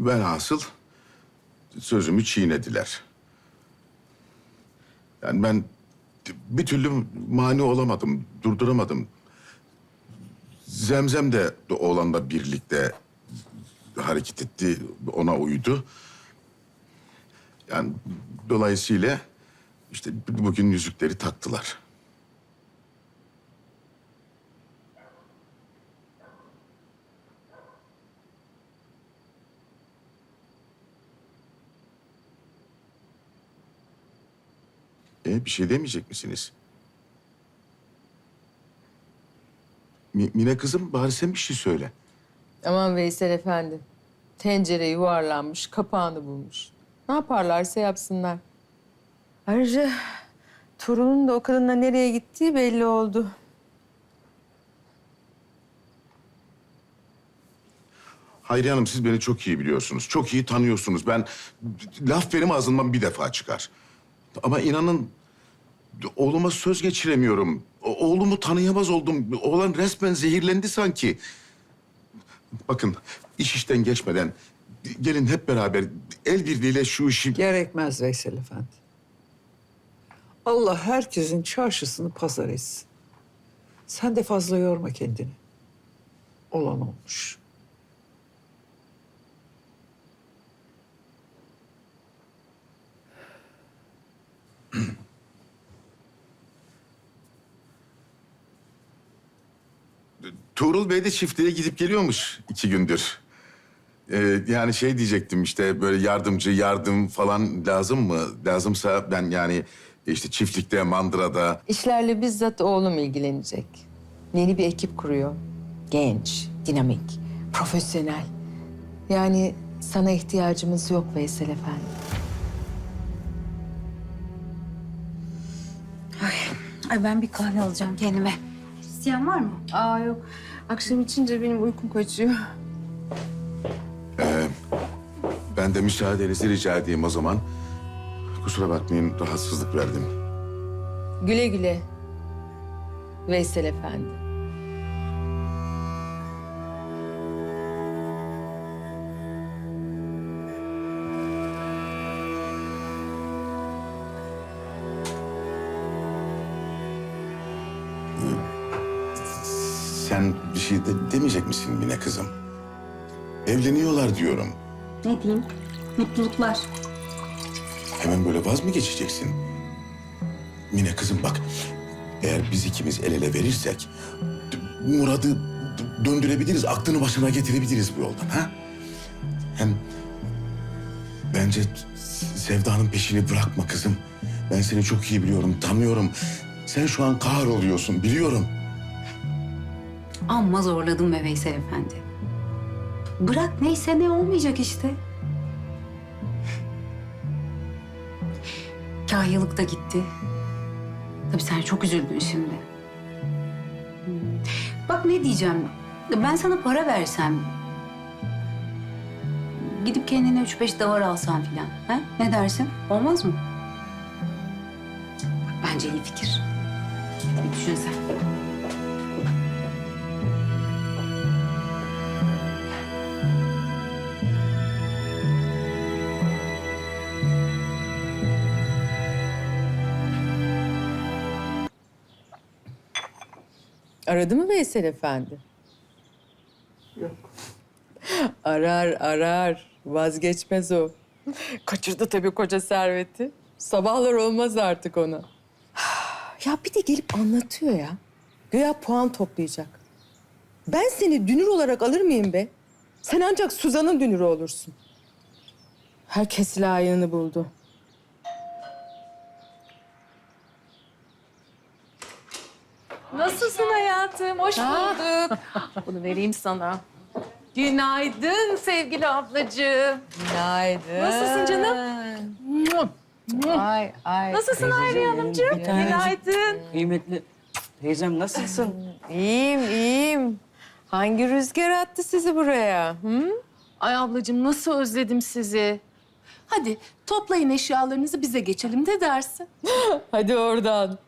Velhasıl sözümü çiğnediler. Yani ben bir türlü mani olamadım, durduramadım. Zemzem de oğlanla birlikte hareket etti, ona uydu. Yani dolayısıyla işte bugün yüzükleri taktılar. E, bir şey demeyecek misiniz? Mi- Mine kızım bari sen bir şey söyle. Aman Veysel Efendi. Tencere yuvarlanmış, kapağını bulmuş. Ne yaparlarsa yapsınlar. Ayrıca torunun da o kadınla nereye gittiği belli oldu. Hayriye Hanım siz beni çok iyi biliyorsunuz. Çok iyi tanıyorsunuz. Ben laf benim ağzımdan bir defa çıkar. Ama inanın oğluma söz geçiremiyorum. Oğlumu tanıyamaz oldum. Oğlan resmen zehirlendi sanki. Bakın iş işten geçmeden gelin hep beraber el birliğiyle şu işi... Gerekmez Veysel Efendi. Allah herkesin çarşısını pazar etsin. Sen de fazla yorma kendini. Olan olmuş. Tuğrul Bey de çiftliğe gidip geliyormuş iki gündür. Ee, yani şey diyecektim işte böyle yardımcı yardım falan lazım mı? Lazımsa ben yani işte çiftlikte, mandırada... İşlerle bizzat oğlum ilgilenecek. Yeni bir ekip kuruyor. Genç, dinamik, profesyonel. Yani sana ihtiyacımız yok Veysel Efendi. Ay ben bir kahve alacağım kendime. İsteyen var mı? Aa yok. Akşam içince benim uykum kaçıyor. Ben de müsaadenizi rica edeyim o zaman. Kusura bakmayın rahatsızlık verdim. Güle güle. Veysel Efendi. Şey de demeyecek misin Mine kızım? Evleniyorlar diyorum. Ne diyeyim? Mutluluklar. Hemen böyle vaz mı geçeceksin? Mine kızım bak, eğer biz ikimiz el ele verirsek... ...Murat'ı döndürebiliriz, aklını başına getirebiliriz bu yoldan ha? Hem bence Sevda'nın peşini bırakma kızım. Ben seni çok iyi biliyorum, tanıyorum. Sen şu an kahroluyorsun, biliyorum. Amma zorladım be Veysel Efendi. Bırak neyse ne olmayacak işte. Kahyalık da gitti. Tabii sen çok üzüldün şimdi. Hmm. Bak ne diyeceğim. Ben sana para versem... Gidip kendine üç beş davar alsan filan. Ha? Ne dersin? Olmaz mı? Bence iyi fikir. Bir düşün sen. Aradı mı Veysel Efendi? Yok. Arar arar. Vazgeçmez o. Kaçırdı tabii koca serveti. Sabahlar olmaz artık ona. Ya bir de gelip anlatıyor ya. Güya puan toplayacak. Ben seni dünür olarak alır mıyım be? Sen ancak Suzan'ın dünürü olursun. Herkes layığını buldu. Nasılsın hayatım? Hoş bulduk. Bunu vereyim sana. Günaydın sevgili ablacığım. Günaydın. Nasılsın canım? Ay ay. Nasılsın Hayriye Hanımcığım? Günaydın. Kıymetli teyzem nasılsın? İyiyim, iyiyim. Hangi rüzgar attı sizi buraya? Hı? Ay ablacığım nasıl özledim sizi. Hadi toplayın eşyalarınızı bize geçelim de dersin. Hadi oradan.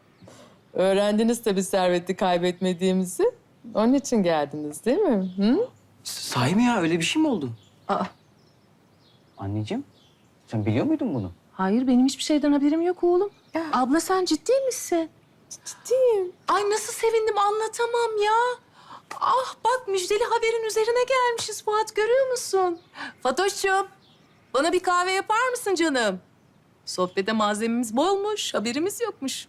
Öğrendiniz tabii serveti kaybetmediğimizi. Onun için geldiniz değil mi? Hı? Sahi mi ya öyle bir şey mi oldu? Anneciğim, sen biliyor muydun bunu? Hayır benim hiçbir şeyden haberim yok oğlum. Abla sen ciddi misin? Ciddiyim. Ay nasıl sevindim anlatamam ya. Ah bak müjdeli haberin üzerine gelmişiz Fuat görüyor musun? Fatoş'cum bana bir kahve yapar mısın canım? Sohbete malzememiz bolmuş, haberimiz yokmuş.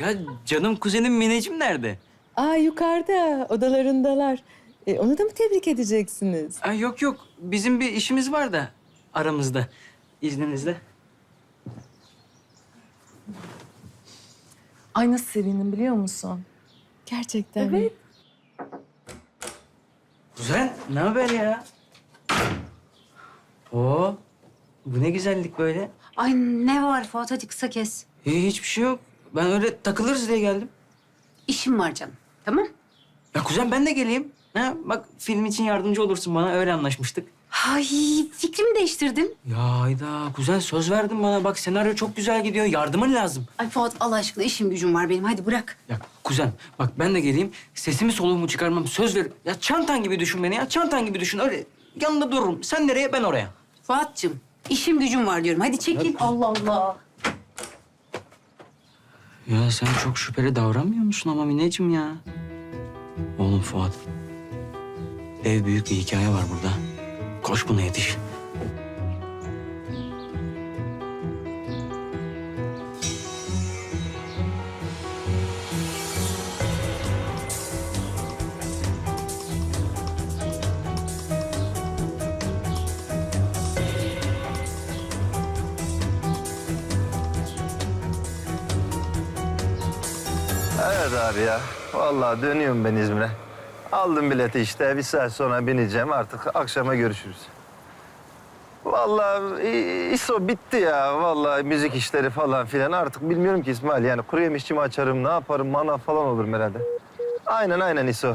Ya canım kuzenim Mineciğim nerede? Aa yukarıda odalarındalar. E, onu da mı tebrik edeceksiniz? Ay yok yok, bizim bir işimiz var da aramızda. İzninizle. Ay nasıl sevindim biliyor musun? Gerçekten mi? Evet. Kuzen, ne haber ya? Oo, bu ne güzellik böyle. Ay ne var Fuat hadi kısa kes. Hi- Hiçbir şey yok. Ben öyle takılırız diye geldim. İşim var canım. Tamam? Ya kuzen ben de geleyim. Ha, bak film için yardımcı olursun bana. Öyle anlaşmıştık. Ay fikrimi değiştirdin. Ya Hayda kuzen söz verdin bana. Bak senaryo çok güzel gidiyor. Yardımın lazım. Ay Fuat Allah aşkına işim gücüm var benim. Hadi bırak. Ya kuzen bak ben de geleyim. Sesimi soluğumu çıkarmam. Söz ver. Ya çantan gibi düşün beni ya. Çantan gibi düşün. Öyle yanında dururum. Sen nereye ben oraya. Fuat'cığım işim gücüm var diyorum. Hadi çekil. Allah Allah. Ya sen çok şüpheli davranmıyor musun ama Mineciğim ya? Oğlum Fuat. Ev büyük bir hikaye var burada. Koş buna yetiş. Evet abi ya. Vallahi dönüyorum ben İzmir'e. Aldım bileti işte. Bir saat sonra bineceğim. Artık akşama görüşürüz. Vallahi İso bitti ya. Vallahi müzik işleri falan filan. Artık bilmiyorum ki İsmail. Yani kuru yemişçi mi açarım, ne yaparım, manav falan olurum herhalde. Aynen aynen İso.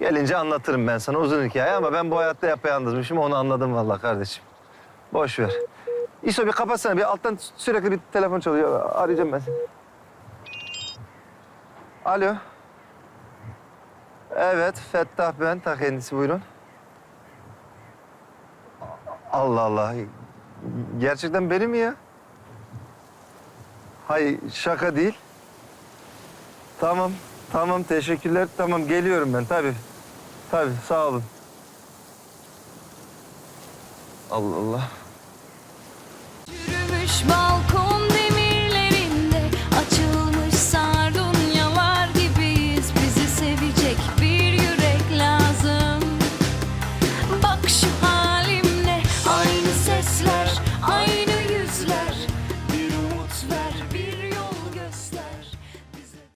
Gelince anlatırım ben sana uzun hikaye ama ben bu hayatta yapayalnızmışım. Onu anladım vallahi kardeşim. Boş ver. İso bir kapatsana. Bir alttan sürekli bir telefon çalıyor. Arayacağım ben seni. Alo. Evet, Fettah ben. Ta kendisi buyurun. Allah Allah. Gerçekten benim mi ya? Hayır, şaka değil. Tamam, tamam. Teşekkürler. Tamam, geliyorum ben. Tabii. Tabii, sağ olun. Allah Allah. Yürümüş balkon